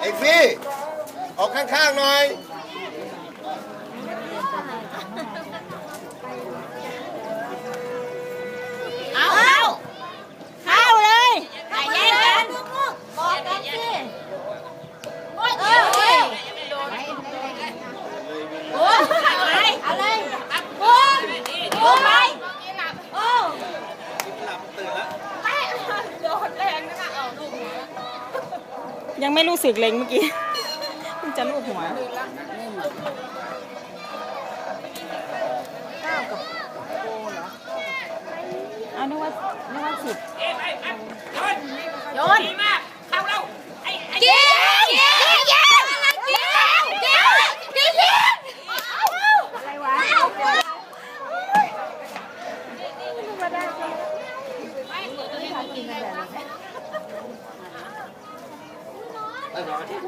ไอ้ฟี่ออกข้างๆหน่อย ยังไม่รู้สึกเลยเมื่อกี้เพิ่งจะลูบหัวเอานึกว่านึกว่าสิบโยนดีมากเข้าเราไอ้ไอ้เจี๊ยบเจี๊ยบเจี๊ยบเจี๊ยบเจี๊ยบเจี๊ยบเจี๊ยบอะไรวะ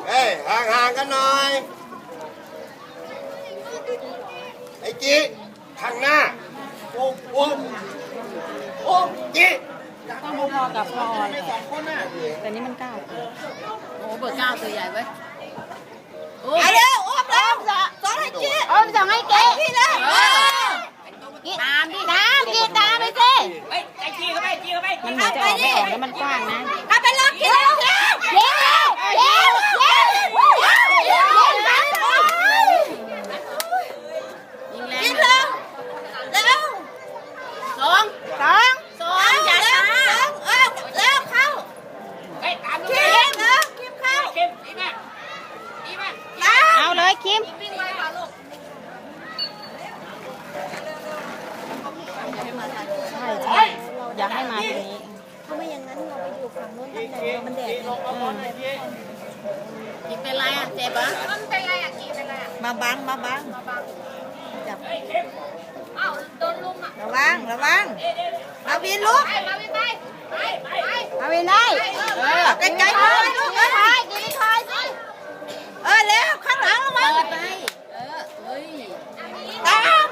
เอ้ย ห่างๆกันหน่อย ไอ้จีข้างหน้าโอ้โอ้โอ้จีต้องพอๆกับพออยแต่นี่มันเก้าโอ้เบอร์เก้าตัวใหญ่เว้ยเอาเร็วอ้อมเร็วสอนให้เจี๊ยบอ้อมสอนให้เก๊พี่เลยตามดิตามดิตามไปสิมันเหมือนจะออกไม่ออกแล้วมันกว้างนะเอาไปล็อกกินแล้วเร็วเร็วเร็วเร็วเร็วยิงแรงเร็วสองสองสองอย่าช้าเออเร็วเข้าคิมเร็วคิมเข้าคิมดีมากดีมาก เอาเลยคิม วิ่งไวกว่าลูก ใช่ใช่อยากให้มาตรงนี้ ถ้าไม่อย่างนั้นเราไปอยู่ฝั่งนู้นตั้งแต่เดียวมันแดดไง กีเป็นไรอะเจ็บปะมันเป็นไรอะกีเป็นไรอะมาบังมาบังจับเอ้าโดนลุมอะระวังระวังมาวินลูกไปมาไปไปไปไปมาวินได้เออใกล้ๆเลยลูกเออไปกีไปคอยสิเออเร็วข้างหลังระวังเปิดไปเออเฮ้ยตาม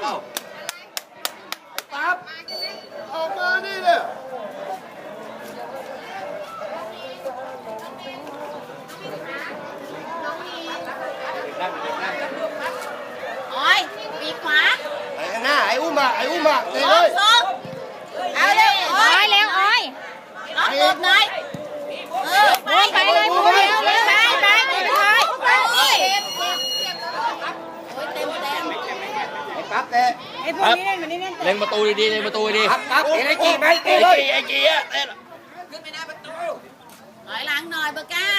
ปั๊บออกมานี่เนี่ย โอ้ยปีกขวา ไอ้ข้างหน้า ไอ้อุ้ มอะไอ้อุ้มอะเตะสเลยสองเอาเร็วอ้อยเร็วอ้อยล็อกหลบหน่อยเออไปไปเลยพูดเร็วเร็วไปไปกีไปคอยไปโอ้ยโอ้ยเต็มเต็มไอ้ปั๊บเตะไอ้พวกนี้เล่นอยู่นี่เล่นเล็งประตูดีๆเล็งประตูดีปั๊บปั๊บเห็นไอ้จีไหมเตะไอ้เลยจีไอ้จีอะเต้นถอยหลังหน่อยเบอร์เก้า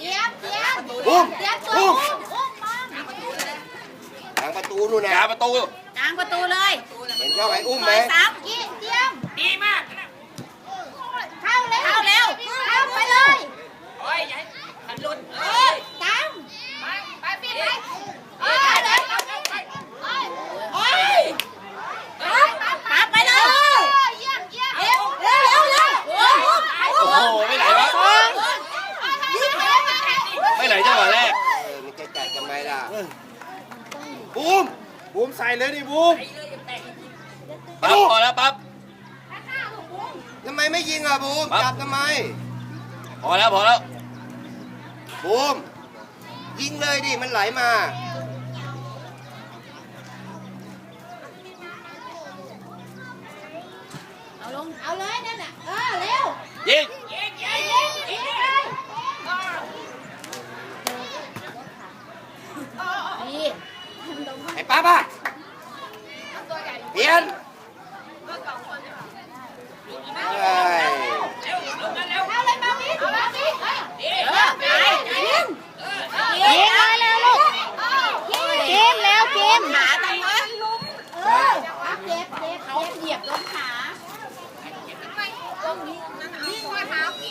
เจี๊ยบเจี๊ยบอุ้มเจี๊ยบช่วย อุ้ อุ้ ม มอุ้มมา ทางประตูนู่นนะกาประตู กลางประตูเลย เห็นช่องไอ้อุ้มไหม ซอยสามกี้เจี๊ยบดีมากเข้าเร็วเข้าเร็วเข้าไปเลยโอ้ยอย่าขันลุนเอ้ยตามไปไปปีนไปเอ้ยเลยเอ้ยเอ้ยปั๊บไปเลยเยี่ยมเยี่ยมเร็วเร็วเร็วเร็วโอ้โห โอ้โหไม่ไหลวะไม่ไหลจังหวะแรก เออมันจะจัดกันไหมล่ะบูมบูมใส่เลยดิบูม ปั๊บพอแล้วปั๊บทำไมไม่ยิงอะบูมปั๊บจับทำไม พอแล้วพอแล้วบูมยิงเลยดิมันไหลมาเอาลงเอาเลยนั่นน่ะเออเร็วยิงยิงยิงยิงยิงดี ไอ้ปั๊บอะเปลี่ยนเอ้ย เอาเลยมาวินมาวินเออไปยิง ยิงเลยเร็วลูกคิมเร็วคิม ขาตังวะเออเจ็บเจ็บเขาเหยียบต้นขาวิ่งมาเท้ากี่แน่เลยอะ ใ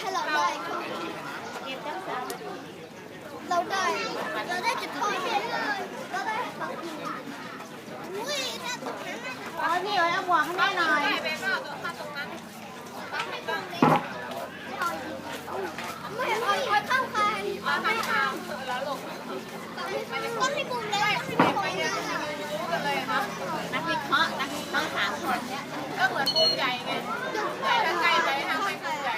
ห้เราได้เราได้เราได้จุดโทษเฉยเลยเราได้สองทีอุ้ยน่าตกน้ำเอาพี่เอาหมวกให้แม่หน่อยไม่เอาเอาข้าใครเอาไม่เอาต้องให้บุมเลยต้องให้บุมเลยเพราะนักต้องสามคนเนี่ย มือนภูมิใจไงใหญ่ถ้าใกล้ไปทำให้ภูมิใจ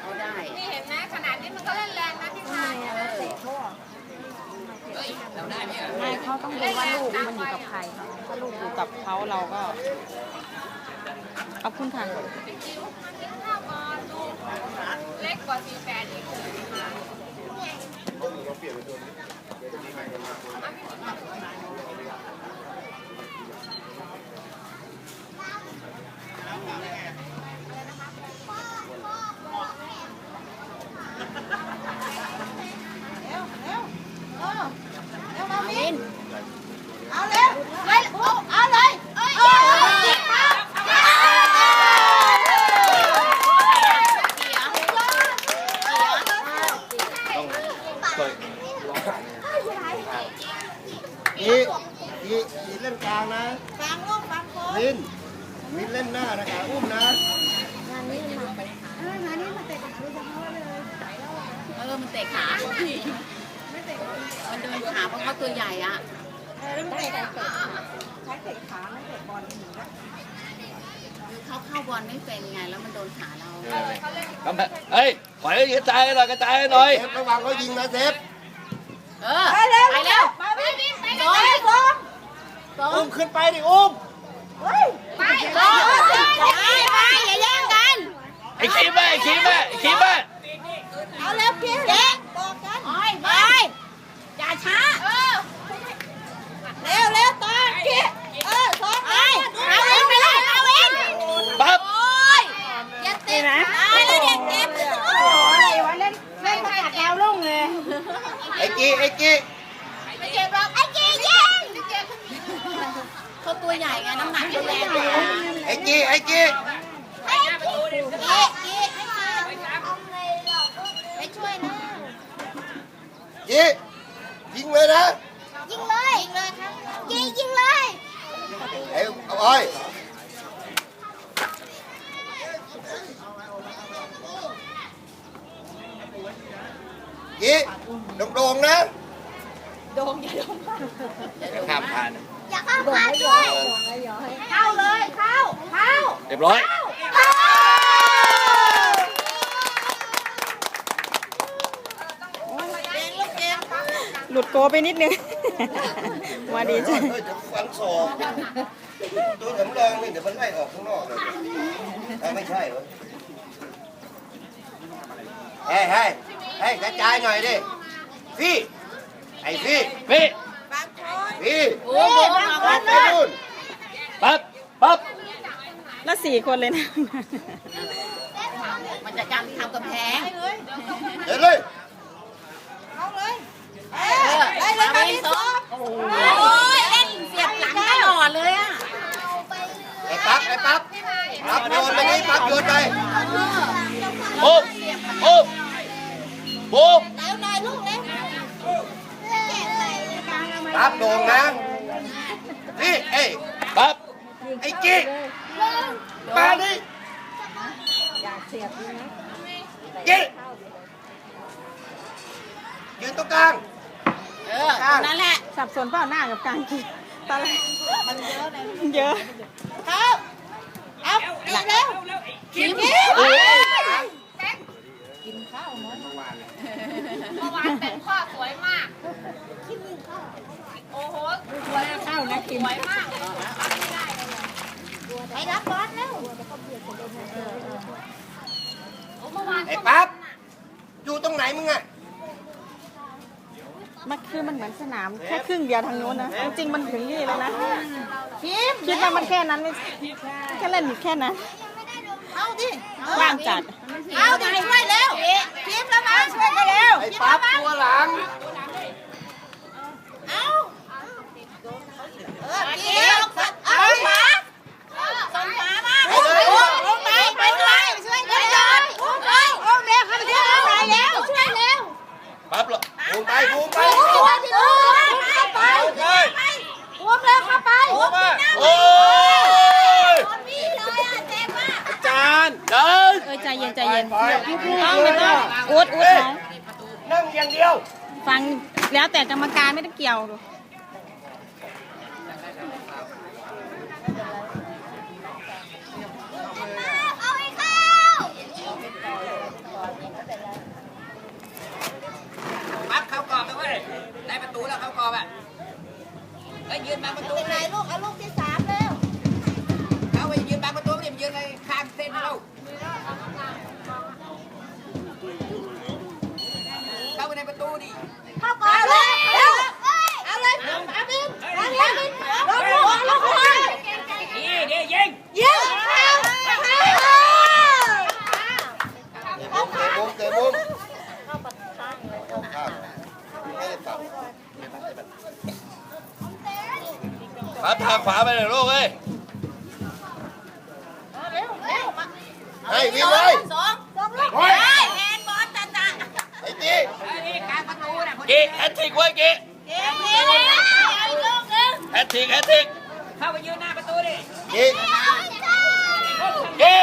เอาได้นี่เห็นไหมขนาดนี้มันก็เล่นแรงนะพี่ชายเฮ้ยเราได้เนี่ยไม่เขาต้องดูว่าลูกมันอยู่กับใคร ถ้าลูกอยู่กับเขาเราก็เอาขึ้นทางเล็กกว่าสี่แป เอีกเอาเร็วเลยเอาเอาเลยเอ้ยเอ้ยเอา อีอีอีเล่นกลางนะ ฟังลูกฟังโค้ช วินวินเล่นหน้านะครับอุ้มนะ งานนี้มาเอองานนี้มาเตะขาโดยเฉพาะเลย เออมันเตะขามันเดินขาเพราะเขาตัวใหญ่อะเออแล้วมันเตะขาคือเขาเข้าบอลไม่เป็นไงแล้วมันโดนขาเรากำแพงเฮ้ยถอยกระจายกันหน่อยกระจายกันหน่อยเซฟระวังเขายิงนะเซฟเออไปเร็วไปเร็วไปไปไปไปไปอุ้มขึ้นไปดิอุ้มไปไปไปอย่าแย่งกัน ไอ้ขีมแม่ไอ้ขีมแม่ไอ้ขีมแม่ เอาเร็วพี่เจ๊บอกกัน โอ้ยไปอย่าช้า เออ เร็วเร็วตอนพี่เออสอง ไปเอาเองไปเลยเอาเอง ปั๊บ โอ้ยอย่าติดนะตายแล้วเด็กเจ็บโอ้ยวันเล่นเล่นมากัดดาวลุ่งเลย ไอ้กีไอ้กี ไม่เจ็บหรอกไอ้เจ๊แย่ง เขาตัวใหญ่ไงน้ำหนักเขาแรงกว่าไอ้กีไอ้กีไอ้พี่เจ๊เจ๊ให้มาเอยเราเข้ามานอย่าเข้าด้วยเข้าเลยเข้าเข้าเรียบร้อยหลุดโกไปนิดนึงมาดีจ้ะฟันศอกตัวสำรองนี่เดี๋ยวมันไล่ออกข้างนอกเลยเอ้ยไม่ใช่เหรอเฮ้ยเฮ้ยเฮ้ยกระจายหน่อยดิพี่ไอ้พี่พี่ พี่โอ้โหออกไปนู่นปั๊บปั๊บแล้วสี่คนเลยนะ มันจะจำทำกำแพงเดี๋ยวเลยเออได้เลยมาวินสองโอ้ยเล่นเสียบหลังตลอดเลยอะไอ้ปั๊บไอ้ปั๊บปั๊บโยนไปนี่ปั๊บโยนไปโอ้โอ้โอ้แล้วนายลูกเล็ กปั๊บโด่งนะพี่เอ้ยปั๊บไอ้กิ๊กมาดิกิ๊กยืนตรงกลางเออตรงนั้นแหละสับสนเปล่าหน้ากับกลางกีตอนแรกมันเยอะเลยเยอะเข้าเอาอีกเร็วคิมโอ้ยเมื่อวานเป็นข้อสวยมาก โอ้โหสวยเข้านะคิมสวยมากไปรับบอลเร็วเมื่อวานไอ้ปั๊บอยู่ตรงไหนมึงอะมันคือมันเหมือนสนามแค่ครึ่งเดียวทางโน้นนะ จริงๆมันถึงนี่แล้วนะคิดว่ามันแค่นั้นไม่แค่เล่นอยู่แค่นั้นเอาดิกว้างจัด เอาดิช่วยเร็วทีมแล้วมาช่วยกันเร็วไอ้ปั๊บตัวหลัง เอาเออทีมเอาขวา ส่งขวามา ไปเลย ลงไปไปเลยช่วยกันเลยโอ้ยโอ้เร็วเข้าไปช่วยไปเร็วช่วยเร็ว ปั๊บเหรอ บูมไปบูมไป ช่วยดิลูกเข้าไป เลย รวมเร็วเข้าไป บูมมา โอ้ย นี่เลยอะเจ็บอะ อาจารย์ เดิน เออใจเย็นใจเย็น ไป ต้อ งไม่ต้องอุดอุดเขานั่งอย่างเดียว ฟังแล้วแต่กรรมการไม่ต้องเกี่ยวดูเอาให้เข้าปั๊บเข้ากรอบไปเว้ยได้ประตูแล้วเข้ากรอบอะเฮ้ยยืนบังประตู เป็นไรลูกเอาลูกที่ส ปั๊บทางขวาไปเลยลูกเอ้ยเร็วเร็วมาให้วิ่งเลยสองสองลูกโอ้ยแฮนด์บอลจ้าจ้าไอ้จี้เฮ้ยนี่กลางประตูนะคนกีแฮตทริกไว้กีเก่งเลยอีกลูกหนึ่งแฮตทริกแฮตทริกเข้าไปยืนหน้าประตูดิจี้กี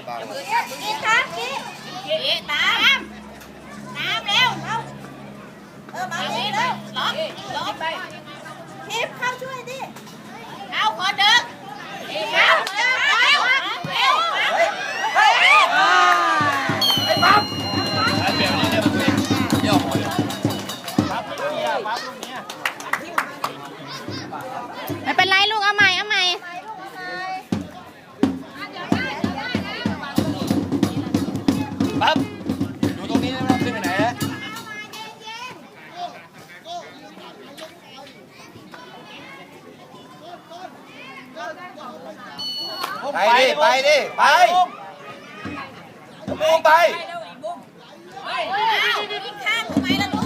ดิเขาไม่ได้ปังกินตามกินกินตามน้ำเร็วเอาเออมาเร็วเร็วล็อกล็อกไปทิพเข้าช่วยดิเอาขอดึงเอาเร็วเร็วเร็วอ่าไอ้เปลี่ยนนี่เนี่ยมันเป็นเยี่ยมเลยไม่เป็นไรลูกเอา ดิ ไปดิไปมุมไป ไปแล้วอีกมุมเฮ้ยเอาอีกข้างทำไมล่ะลู